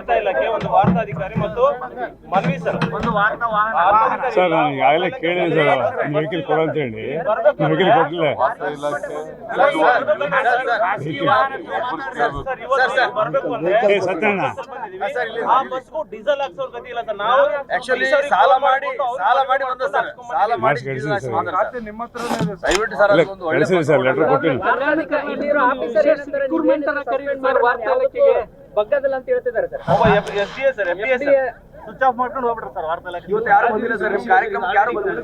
ವಾರ್ತಾ ಇಲಾಖೆ ಒಂದು ವಾರ್ತಾಧಿಕಾರಿ ಮತ್ತು ಮನವಿ ಸರ್. ಒಂದು ವಾರ್ತಾ ವಾಹನ. ಸರ್ ನಾನು ಈಗಾಗಲೇ ಕೇಳಿದೆ ಸರ್ ವೆಹಿಕಲ್ ಕೊಡು ಅಂತ ಹೇಳಿ ವೆಹಿಕಲ್ ಕೊಟ್ಟಿಲ್ಲ ಸರ್, ಇವತ್ತು ಬರ್ಬೇಕು ಅಂದ್ರೆ ಏ ಸತ್ಯಣ್ಣ. ಆ ಬಸ್ಗೂ ಡೀಸೆಲ್ ಹಾಕ್ಸೋರ್ ಗತಿ ಇಲ್ಲ ಸರ್. ನಾವು ಆಕ್ಚುಲಿ ಸಾಲ ಮಾಡಿ ಸಾಲ ಮಾಡಿ ಬಂದ ಸರ್. ಸಾಲ ಮಾಡಿ ಮಾಡಿಸಿ ಕಳಿಸಿ ಸರ್. ದಯವಿಟ್ಟು ಸರ್ ಇಲ್ಲ ಅದೊಂದು ಒಳ್ಳೆ ಕಳಿಸಿದೆ ಸರ್ ಲೆಟರ್ ಕೊಟ್ಟಿಲ್ಲ. ವಾರ್ತಾ ಇಲಾಖೆಗೆ ಬಗ್ಗದಲ್ಲ ಅಂತ ಹೇಳ್ತಿದ್ದಾರೆ ಸರ್. ಒಬ್ಬ S D A sir F D switch off ಮಾಡ್ಕೊಂಡು ಹೋಗ್ಬಿಟ್ರು ಸರ್ ವಾರ್ತೆ ಇವತ್ತು ಯಾರು ಬಂದಿಲ್ಲ ಸರ್? ನಿಮ್ಮ ಕಾರ್ಯಕ್ರಮಕ್ಕೆ ಯಾರು ಬಂದಿಲ್ಲ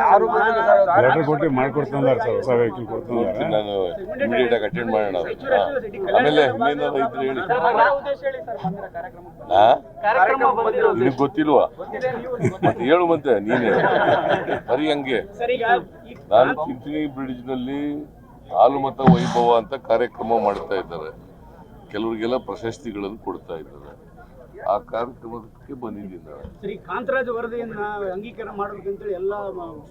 ಯಾರು ಬಂದಿಲ್ಲ ಸರ್? ಲೆಟರ್ ಕೊಟ್ಟು ಮಾಡ್ಕೊಡ್ತಂದಾರೆ ಸರ್ ಹೊಸ ವೆಹಿಕಲ್ ಕೊಡ್ತಂದಾರೆ ನಾನು ಇಮಿಡಿಯೇಟ್ ಆಗಿ ಅಟೆಂಡ್ ಮಾಡೋಣ ಆಮೇಲೆ ಇನ್ನೇನಾದ್ರು ಇದ್ರೆ ಹೇಳಿ. ಸರ್ ನಿನಗೆ ಗೊತ್ತಿಲ್ವಾ? ಮತ್ತೆ ಹೇಳು ಮತ್ತೆ ನೀನೇ. ಸರಿ ಹಂಗೆ. ಸರ್ ಈಗ ನಾನು ಚಿಂಚಣಿ ಬ್ರಿಡ್ಜ್ ಹಾಲುಮತ ವೈಭವ ಅಂತ ಕಾರ್ಯಕ್ರಮ ಮಾಡ್ತಾ ಇದ್ದಾರೆ. ಕೆಲವರಿಗೆಲ್ಲ ಪ್ರಶಸ್ತಿಗಳನ್ನು ಕೊಡ್ತಾ ಇದ್ದಾರೆ. ಆ ಕಾರ್ಯಕ್ರಮಕ್ಕೆ ಬಂದಿದ್ದೀನಿ ನಾನು. ಸರಿ ಕಾಂತರಾಜ್ ವರದಿಯನ್ನ ಅಂಗೀಕಾರ ಮಾಡಬೇಕಂತೇಳಿ ಎಲ್ಲ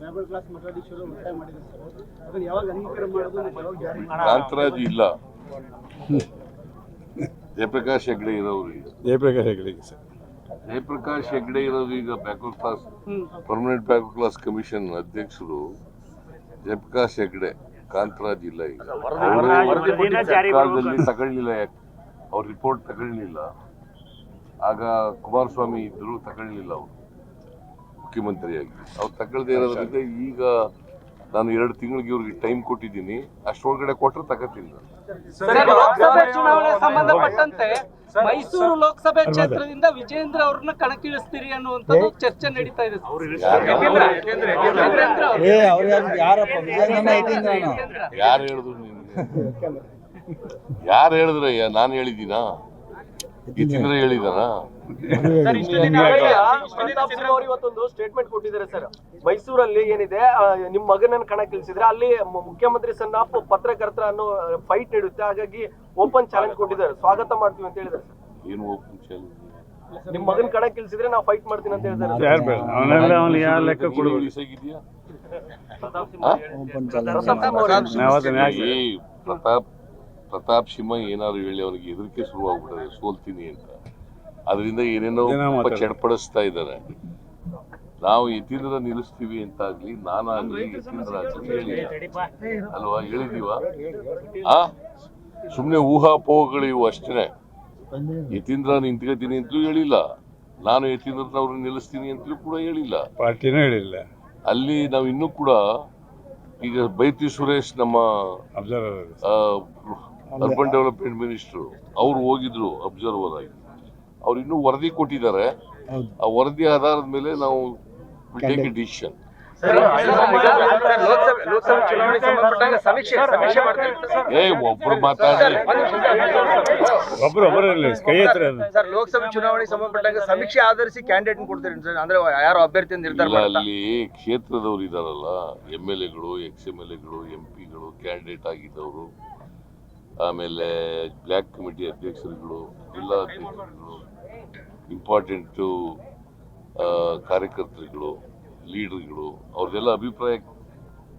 ಲೇಬರ್ ಕ್ಲಾಸ್ ಮಠಾಧೀಶರು ಒತ್ತಾಯ ಮಾಡಿದ್ದಾರೆ ಸರ್. ಅದನ್ನ ಯಾವಾಗ ಅಂಗೀಕಾರ ಮಾಡೋದು ಯಾವಾಗ ಜಾರಿ ಮಾಡೋದು? ಕಾಂತರಾಜ್ ಇಲ್ಲ. ಜಯಪ್ರಕಾಶ್ ಹೆಗ್ಡೆ ಇರೋರು ಈಗ. ಜಯಪ್ರಕಾಶ್ ಹೆಗ್ಡೆ ಸರ್. ಜಯಪ್ರಕಾಶ್ ಹೆಗ್ಡೆ ಇರೋದು ಈಗ backward class permanent backward class commission ಅಧ್ಯಕ್ಷರು ಜಯಪ್ರಕಾಶ್ ಹೆಗ್ಡೆ. ಕಾಂತರಾಜ್ ಇಲ್ಲ ಈಗ. ತಗೊಳ್ಳಿಲ್ಲ ಯಾಕೆ? ಅವ್ರ ರಿಪೋರ್ಟ್ ತಗೊಳ್ಳಿಲ್ಲ. ಆಗ ಕುಮಾರಸ್ವಾಮಿ ಇದ್ರು ತಗೊಳ್ಳಿಲ್ಲ ಅವರು. ಮುಖ್ಯಮಂತ್ರಿಯಾಗಿ. ಅವ್ರು ತಗೊಳ್ದೇ ಇರೋದ್ರಿಂದ ಈಗ ನಾನು ಎರಡು ತಿಂಗಳಿಗೆ ಇವ್ರಿಗೆ ಟೈಮ್ ಕೊಟ್ಟಿದ್ದೀನಿ. ಅಷ್ಟೊಳಗಡೆ ಕೊಟ್ಟರೆ ತಗೋತೀನಿ ಲೋಕಸಭೆ ಚುನಾವಣೆ ಸಂಬಂಧಪಟ್ಟಂತೆ ಮೈಸೂರು ಲೋಕಸಭೆ ಕ್ಷೇತ್ರದಿಂದ ವಿಜೇಂದ್ರ ಅವ್ರನ್ನ ಕಣಕ್ಕಿಳಿಸ್ತೀರಿ ಅನ್ನುವಂತ ಚರ್ಚೆ ನಡೀತಾ ಇದೆ. ಯಾರು? ಹೇಳಿದ್ರು ಯಾರು ಹೇಳಿದ್ರಯ್ಯ ನಾನು ಹೇಳಿದ್ದೀನಾ? ಇತ್ತಿಂದ್ರೆ ಹೇಳಿದಾನ ಸರ್ ಇಷ್ಟು ದಿನ ಪ್ರತಾಪ್ ಸಿಂಹ ಅವರು ಇವತ್ತೊಂದು ಸ್ಟೇಟ್ಮೆಂಟ್ ಕೊಟ್ಟಿದ್ದಾರೆ ಸರ್. ಮೈಸೂರಲ್ಲಿ ಏನಿದೆ ನಿಮ್ ಮಗನನ್ನ ಕಣಕ್ಕಿಳಿಸಿದ್ರೆ ಅಲ್ಲಿ ಮು- ಮುಖ್ಯಮಂತ್ರಿ ಸನ್ ಆಫ್ ಪತ್ರಕರ್ತರ ಅನ್ನೋ ಫೈಟ್ ನೀಡುತ್ತೆ ಹಾಗಾಗಿ ಓಪನ್ ಚಾಲೆಂಜ್ ಕೊಟ್ಟಿದ್ದಾರೆ. ಸ್ವಾಗತ ಮಾಡ್ತೀವಿ ಅಂತ ಹೇಳಿದ್ರೆ ಸರ್. ಏನು ಓಪನ್ ಚಾಲೆಂಜ್ ನಿಮ್ ಮಗನ್ ಕಣಕ್ಕಿಳಿಸಿದ್ರೆ ನಾವು ಫೈಟ್ ಮಾಡ್ತೀನಿ ಅಂತ ಹೇಳ್ತಾರೆ ಯಾವ ಲೆಕ್ಕ ಪ್ರತಾಪ್? ಪ್ರತಾಪ್ ಸಿಂಹ ಏನಾದ್ರು ಹೇಳಿ ಅವನಿಗೆ ಹೆದರಿಕೆ ಶುರುವಾಗ್ಬಿಟ್ಟಿದೆ ಸೋಲ್ತೀನಿ ಅಂತ. ಅದರಿಂದ ಏನೇನೋ ಚಡ್ಪಡಿಸ್ತಾ ಇದ್ದಾರೆ. ನಾವು ಯತೀಂದ್ರ ನಿಲ್ಲಿಸ್ತೀವಿ ಅಂತಾಗ್ಲಿ ನಾನಾಗ್ಲಿ ಯತೀಂದ್ರ ಆಗ್ಲಿ ಹೇಳಿಲ್ಲ ಅಲ್ವಾ? ಹೇಳಿದೀವ ಆ? ಸುಮ್ನೆ ಊಹಾಪೋಹಗಳು ಇವು ಅಷ್ಟೇ ಯತೀಂದ್ರ ನಿಂತ್ಕೋತೀನಿ ಅಂತಲೂ ಹೇಳಿಲ್ಲ. ನಾನು ಯತೀಂದ್ರನವ್ರನ್ನ ನಿಲ್ಲಿಸ್ತೀನಿ ಅಂತಲೂ ಕೂಡ ಹೇಳಿಲ್ಲ. ಪಾರ್ಟಿನೂ ಹೇಳಿಲ್ಲ. ಅಲ್ಲಿ ನಾವು ಇನ್ನೂ ಕೂಡ ಈಗ ಬೈತಿ ಸುರೇಶ್ ನಮ್ಮ ಅಬ್ಸರ್ವರ್ ಅರ್ಬನ್ ಡೆವಲಪ್ಮೆಂಟ್ ಮಿನಿಸ್ಟರ್ ಅವ್ರು ಹೋಗಿದ್ರು ಅಬ್ಸರ್ವರ್ ಆಗಿ. ಅವ್ರು ಇನ್ನೂ ವರದಿ ಕೊಟ್ಟಿದ್ದಾರೆ. ಆ ವರದಿ ಆಧಾರದ ಮೇಲೆ ನಾವು ಟೇಕ್ ಎ ಡಿಸಿಷನ್ ಲೋಕಸಭೆ ಲೋಕಸಭೆ ಚುನಾವಣೆ ಸಂಬಂಧಪಟ್ಟಾಗ ಸಮೀಕ್ಷೆ ಸಮೀಕ್ಷೆ ಮಾಡ್ತಾರೆ ಏ ಒಬ್ರು ಮಾತಾಡಿ. ಒಬ್ರು ಒಬ್ಬರು ಇರಲಿ ಕೈ ಹತ್ರ ಸರ್ ಲೋಕಸಭೆ ಚುನಾವಣೆ ಸಂಬಂಧಪಟ್ಟಾಗ ಸಮೀಕ್ಷೆ ಆಧರಿಸಿ ಕ್ಯಾಂಡಿಡೇಟ್ ಕೊಡ್ತೀರಿ ಸರ್? ಅಂದ್ರೆ ಯಾರು ಅಭ್ಯರ್ಥಿ ಅಂತ ನಿರ್ಧಾರ ಅಲ್ಲಿ ಕ್ಷೇತ್ರದವ್ರು ಇದಾರಲ್ಲ ಎಂ ಎಲ್ ಎಗಳು ಎಕ್ಸ್ ಎಂ ಎಲ್ ಎಗಳು ಎಂ ಪಿಗಳು ಕ್ಯಾಂಡಿಡೇಟ್ ಆಗಿದ್ದವರು. ಆಮೇಲೆ ಬ್ಲ್ಯಾಕ್ ಕಮಿಟಿ ಅಧ್ಯಕ್ಷರುಗಳು, ಜಿಲ್ಲಾ ಅಧ್ಯಕ್ಷರುಗಳು ಇಂಪಾರ್ಟೆಂಟು ಕಾರ್ಯಕರ್ತರುಗಳು ಲೀಡರ್ಗಳು ಅವ್ರದ್ದೆಲ್ಲ ಅಭಿಪ್ರಾಯ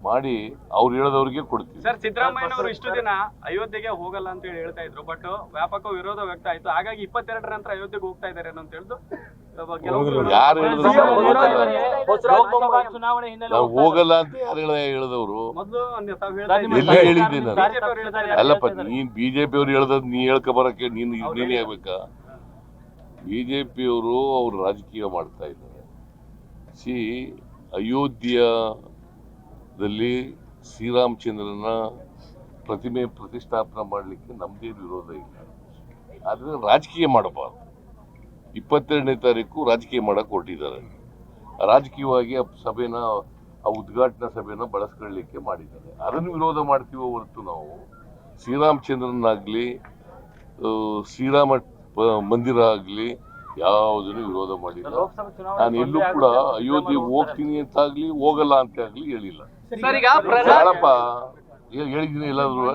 ಮಾಡಿ ಅವ್ರು ಹೇಳದವ್ರಿಗೆ ಕೊಡ್ತೀವಿ. ಸರ್, ಸಿದ್ದರಾಮಯ್ಯನವರು ಇಷ್ಟು ದಿನ ಅಯೋಧ್ಯೆಗೆ ಹೋಗಲ್ಲ ಅಂತ ಹೇಳಿ ಹೇಳ್ತಾ ಇದ್ರು ಬಟ್ ವ್ಯಾಪಕ ವಿರೋಧ ವ್ಯಕ್ತ ಆಯ್ತು. ಹಾಗಾಗಿ ಇಪ್ಪತ್ತೆರಡರ ನಂತರ ಅಯೋಧ್ಯೆಗೆ ಹೋಗ್ತಾ ಇದ್ದಾರೆ ಅಂತ ಹೇಳಿದು ಕೆಲವು ಯಾರು ಹೇಳಿದ್ರು ನಾವು ಹೋಗಲ್ಲ ಅಂತ ಯಾರು ಹೇಳ ಹೇಳಿದವರು? ಎಲ್ಲಿ ಹೇಳಿದ್ದೀನಿ ನಾನು. ಅಲ್ಲಪ್ಪ ನೀನ್ ಬಿಜೆಪಿ ಅವ್ರು ಹೇಳ್ದದ್ ನೀ ಹೇಳ್ಕ ಬರಕ್ಕೆ ನೀನ್ ನೀನೇ ಆಗ್ಬೇಕಾ? ಬಿಜೆಪಿ ಅವರು ಅವ್ರು ರಾಜಕೀಯ ಮಾಡ್ತಾ ಇದ್ದಾರೆ. ಸಿ ಅಯೋಧ್ಯದಲ್ಲಿ ಶ್ರೀರಾಮಚಂದ್ರನ ಪ್ರತಿಮೆ ಪ್ರತಿಷ್ಠಾಪನೆ ಮಾಡಲಿಕ್ಕೆ ನಮ್ದೇನು ವಿರೋಧ ಇಲ್ಲ. ಆದ್ರೆ ರಾಜಕೀಯ ಮಾಡಬಾರ್ದು. ಇಪ್ಪತ್ತೆರಡನೇ ತಾರೀಕು ರಾಜಕೀಯ ಮಾಡಕ್ ಹೊರಟಿದ್ದಾರೆ. ರಾಜಕೀಯವಾಗಿ ಆ ಸಭೆನ ಆ ಉದ್ಘಾಟನಾ ಸಭೆನ ಬಳಸ್ಕೊಳ್ಳಿಕ್ಕೆ ಮಾಡಿದ್ದಾರೆ. ಅದನ್ನು ವಿರೋಧ ಮಾಡ್ತೀವೋ ಹೊರತು ನಾವು ಶ್ರೀರಾಮಚಂದ್ರನಾಗಲಿ ಶ್ರೀರಾಮ ಪ- ಮಂದಿರ ಆಗಲಿ ಯಾವುದನ್ನು ವಿರೋಧ ಮಾಡಿಲ್ಲ. ನಾನು ಎಲ್ಲೂ ಕೂಡ ಅಯೋಧ್ಯೆಗೆ ಹೋಗ್ತೀನಿ ಅಂತ ಆಗ್ಲಿ ಹೋಗಲ್ಲ ಅಂತ ಆಗ್ಲಿ ಹೇಳಿಲ್ಲ ಹೇಳಿದ್ದೀನಿ ಎಲ್ಲಾದ್ರು?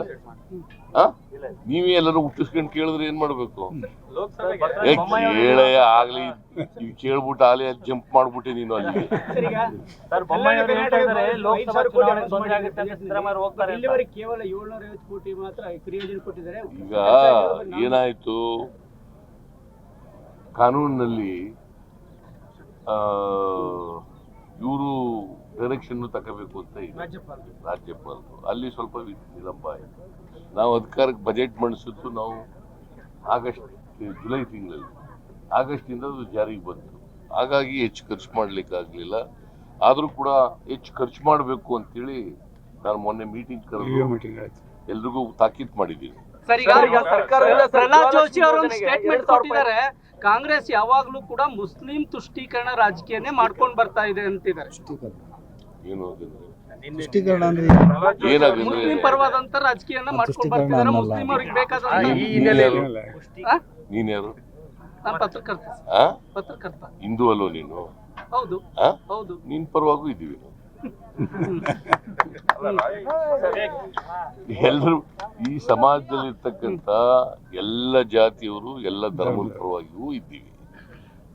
ನೀವೇ ಎಲ್ಲರೂ ಹುಟ್ಟಿಸ್ಕೊಂಡು ಕೇಳಿದ್ರೆ ಏನ್ ಮಾಡ್ಬೇಕು? ಕೇಳೇ ಆಗ್ಲಿ. ನೀವು ಕೇಳ್ಬಿಟ್ಟು ಅಲ್ಲಿ ಜಂಪ್ ಮಾಡ್ಬಿಟ್ಟೆ ನೀನು ಅಲ್ಲಿ. ಈಗ ಏನಾಯ್ತು? ಕಾನೂನಿನಲ್ಲಿ ಇವರು ಡೈರೆಕ್ಷನ್ ತಗೋಬೇಕು ಅಂತ ಇದೆ. ರಾಜ್ಯಪಾಲ ರಾಜ್ಯಪಾಲರು ಅಲ್ಲಿ ಸ್ವಲ್ಪ ವಿಳಂಬ ಆಯಿತು. ನಾವು ಅಧಿಕಾರಕ್ಕೆ ಬಜೆಟ್ ಮಂಡಿಸಿದ್ದು ನಾವು ಆಗಸ್ಟ್ ಜುಲೈ ತಿಂಗಳಲ್ಲಿ. ಆಗಸ್ಟಿಂದ ಅದು ಜಾರಿಗೆ ಬಂತು. ಹಾಗಾಗಿ ಹೆಚ್ಚು ಖರ್ಚು ಮಾಡ್ಲಿಕ್ಕಾಗ್ಲಿಲ್ಲ ಆದರೂ ಕೂಡ ಹೆಚ್ಚು ಖರ್ಚು ಮಾಡಬೇಕು ಅಂತೇಳಿ ನಾನು ಮೊನ್ನೆ ಮೀಟಿಂಗ್ ಕರೆದು ಮೀಟಿಂಗ್ ಆಯ್ತು. ಎಲ್ರಿಗೂ ತಾಕೀತ್ ಮಾಡಿದ್ದೀನಿ. ಪ್ರಹ್ಲಾದ್ ಜೋಶಿ ಸ್ಟೇಟ್ಮೆಂಟ್ ಕೊಟ್ಟಿದ್ದಾರೆ. ಕಾಂಗ್ರೆಸ್ ಯಾವಾಗ್ಲೂ ಕೂಡ ಮುಸ್ಲಿಂ ತುಷ್ಟೀಕರಣ ರಾಜಕೀಯನೇ ಮಾಡ್ಕೊಂಡು ಬರ್ತಾ ಇದೆ ಅಂತಿದ್ದಾರೆ. ಏನು ಅಂತಂದ್ರೆ ತುಷ್ಟೀಕರಣ ಅಂದ್ರೆ ಏನಾಗಂದ್ರೆ ಮುಸ್ಲಿಂ ಪರವಾದಂತ ರಾಜಕೀಯನ ಮಾಡ್ಕೊಂಡು ತುಷ್ಟೀಕರಣ ಬರ್ತಿದ್ದಾರೆ ಅನ್ನಲ್ಲ. ಮುಸ್ಲಿಂ ಅವ್ರಿಗೆ ಬೇಕಾದ ಈ ಹಿನ್ನೆಲೆಯಲ್ಲಿ ಏನಿಲ್ಲ. ಯಾರು? ನಾನು ಪತ್ರಕರ್ತ. ಆ? ಪತ್ರಕರ್ತ. ಹಿಂದೂ ಅಲ್ಲೋ ನೀನು? ಹೌದು. ಆ? ಹೌದು. ನಿನ್ ಪರವಾಗೂ ಇದ್ದೀವಿ ನಾವು. ಎಲ್ಲರೂ ಈ ಸಮಾಜದಲ್ಲಿರ್ತಕ್ಕಂಥ ಎಲ್ಲ ಜಾತಿಯವರು ಎಲ್ಲ ಧರ್ಮದ ಪರವಾಗಿಯೂ ಇದ್ದೀವಿ.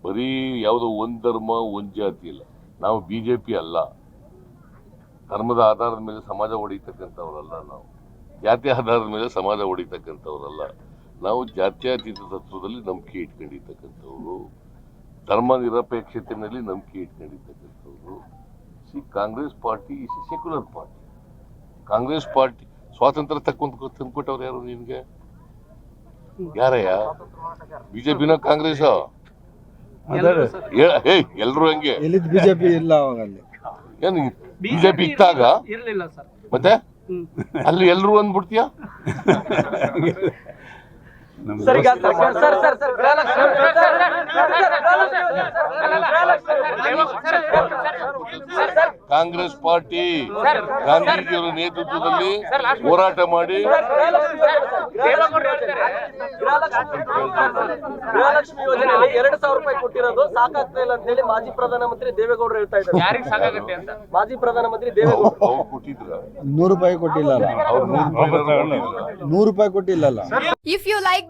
ಬರೀ ಯಾವುದೋ ಒಂದ್ ಧರ್ಮ ಒಂದ್ ಜಾತಿ ಇಲ್ಲ ನಾವು ಬಿಜೆಪಿ ಅಲ್ಲ. ಧರ್ಮದ ಆಧಾರದ ಮೇಲೆ ಸಮಾಜ ಹೊಡೀತಕ್ಕಂಥವ್ರಲ್ಲ ನಾವು. ಜಾತಿ ಆಧಾರದ ಮೇಲೆ ಸಮಾಜ ಹೊಡಿತಕ್ಕಂಥವ್ರಲ್ಲ ನಾವು ಜಾತ್ಯಾತೀತ ತತ್ವದಲ್ಲಿ ನಂಬಿಕೆ ಇಟ್ಕೊಂಡಿರ್ತಕ್ಕಂಥವ್ರು. ಧರ್ಮ ನಿರಪೇಕ್ಷತೆಯಲ್ಲಿ ನಂಬಿಕೆ ಇಟ್ಕೊಂಡಿರ್ತಕ್ಕಂಥವ್ರು. See Congress party is secular party Congress party ಸ್ವಾತಂತ್ರ್ಯ ತಕ್ಕೊಂಡ್ ತಂದ್ಕೊಟ್ಟವ್ರು ಯಾರು ನಿನ್ಗೆ? ಯಾರಯ್ಯ? ಬಿಜೆಪಿನ ಕಾಂಗ್ರೆಸ್ ಎಲ್ಲರೂ ಹಂಗೆ. ಬಿಜೆಪಿ ಇಲ್ಲ ಅವಾಗ ಅಲ್ಲಿ ಏನು ಬಿಜೆಪಿ ಇತ್ತಾಗ ಇರಲಿಲ್ಲ ಸರ್. ಮತ್ತೆ? ಅಲ್ಲಿ ಎಲ್ಲರೂ ಅಂದ್ಬಿಡ್ತೀಯ? ಕಾಂಗ್ರೆಸ್ ಪಾರ್ಟಿ ಗಾಂಧೀಜಿಯವರ ನೇತೃತ್ವದಲ್ಲಿ ಹೋರಾಟ ಮಾಡಿ ಗೃಹಲಕ್ಷ್ಮಿ ಯೋಜನೆಯಲ್ಲಿ ಎರಡು ಸಾವಿರ ರೂಪಾಯಿ ಕೊಟ್ಟಿರೋದು ಸಾಕಾಗ್ತಾ ಇಲ್ಲ ಅಂತ ಹೇಳಿ ಮಾಜಿ ಪ್ರಧಾನಮಂತ್ರಿ ದೇವೇಗೌಡರು ಹೇಳ್ತಾ ಇದ್ದಾರೆ. ಯಾರಿಗೆ ಸಾಕಾಗತ್ತೆ ಅಂತ? ಮಾಜಿ ಪ್ರಧಾನಮಂತ್ರಿ ದೇವೇಗೌಡರು. ಕೊಟ್ಟಿದ್ರ. ನೂರು ರೂಪಾಯಿ ಕೊಟ್ಟಿಲ್ಲ. ನೂರು ರೂಪಾಯಿ ಕೊಟ್ಟಿಲ್ಲ ಇಫ್ ಯು